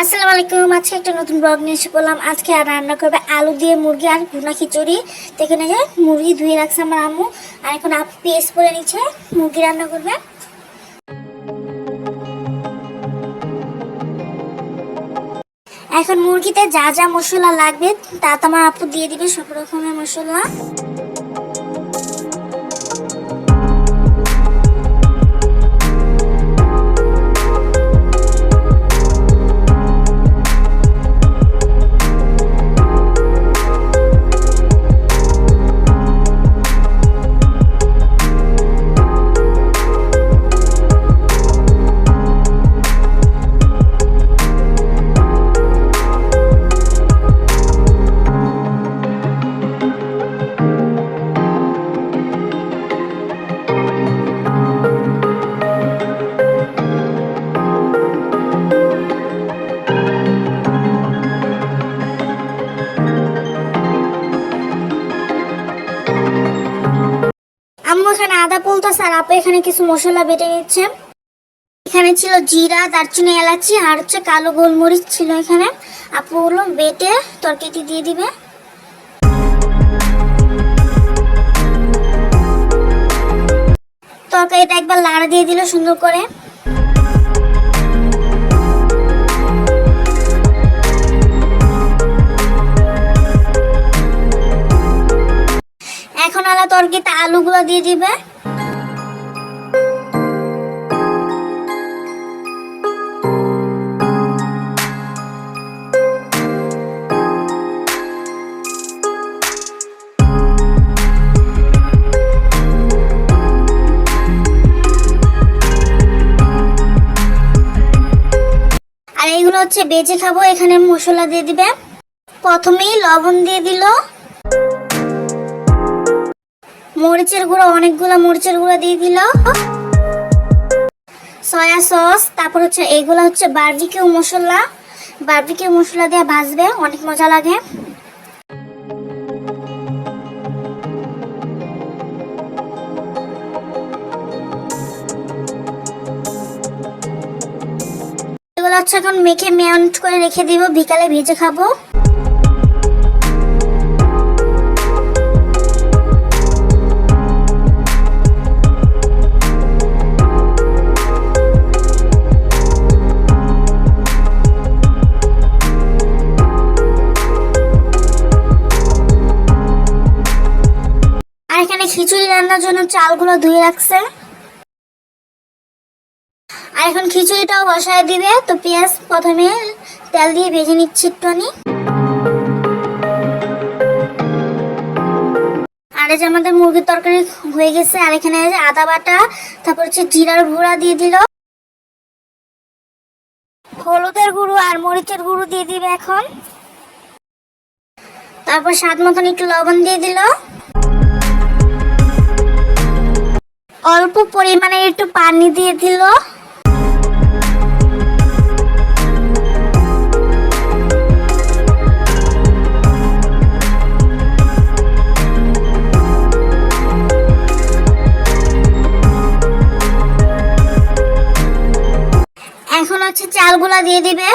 আসসালামু আলাইকুম, আজকে একটা নতুন ব্লগ নিয়ে এসে বললাম আজকে আর রান্না করবে আলু দিয়ে মুরগি আর ভুনা খিচুড়ি। এখানে যে মুরগি ধুয়ে রাখছে আমার আম্মু, আর এখন আপু পেস্ট করে নিচ্ছে, মুরগি রান্না করবে। এখন মুরগিতে যা যা মশলা লাগবে, তা তো আমার আপু দিয়ে দিবে, সব রকমের মশলা। আর আপু এখানে কিছু মশলা বেটে নিচ্ছে। এখানে ছিল জিরা, দারচিনি, এলাচি, আর হচ্ছে কালো গোলমরিচ ছিল এখানে। আপু ওগুলো বেটে তরকারিটি দিয়ে দিবে। তরকারিটা একবার লাড়া দিয়ে দিল সুন্দর করে। এখন আলা তরকারিতে আলুগুলো দিয়ে দিবে। হচ্ছে বেজে খাব এখানে মশলা দিয়ে দিবে। প্রথমেই লবণ দিয়ে দিল। মরিচের গুঁড়ো, অনেকগুলো মরিচের গুঁড়ো দিয়ে দিল। সয়া সস, তারপর হচ্ছে, এগুলো হচ্ছে বার্বিকিউ মশলা। বার্বিকিউ মশলা দিয়ে ভাজবে, অনেক মজা লাগে। হচ্ছে এখন মেখে মেয়ন্ট করে রেখে দিব, বিকালে ভেজে খাব। খিচুড়ি রান্নার জন্য চালগুলো ধুয়ে রাখছে। আর এখন খিচুড়িটাও বসায় দিবে। তো পেঁয়াজ প্রথমে তেল দিয়ে ভেজে নিচ্ছি একটুখানি। আর এই যে আমাদের মুরগির তরকারি হয়ে গেছে, আর এখানে আদা বাটা, তারপর হচ্ছে জিরার গুঁড়া দিয়ে দিল। হলুদের গুঁড়ো আর মরিচের গুঁড়ো দিয়ে দিবে এখন। তারপর স্বাদ মতন একটু লবণ দিয়ে দিল। অল্প পরিমাণে একটু পানি দিয়ে দিল। চালগুলা দিয়ে দিবে।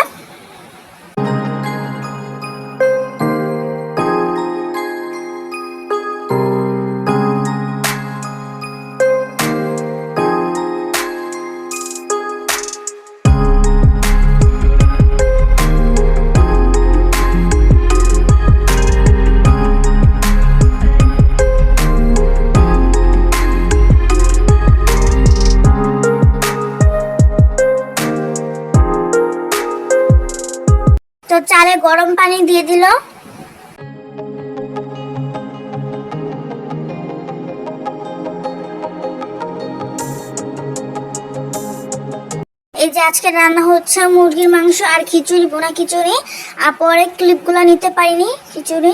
চালে গরম পানি দিয়ে দিল। এই যে আজকে রান্না হচ্ছে মুরগির মাংস আর খিচুড়ি বোনা খিচুড়ি। আর পরে ক্লিপগুলো নিতে পারিনি, খিচুড়ি।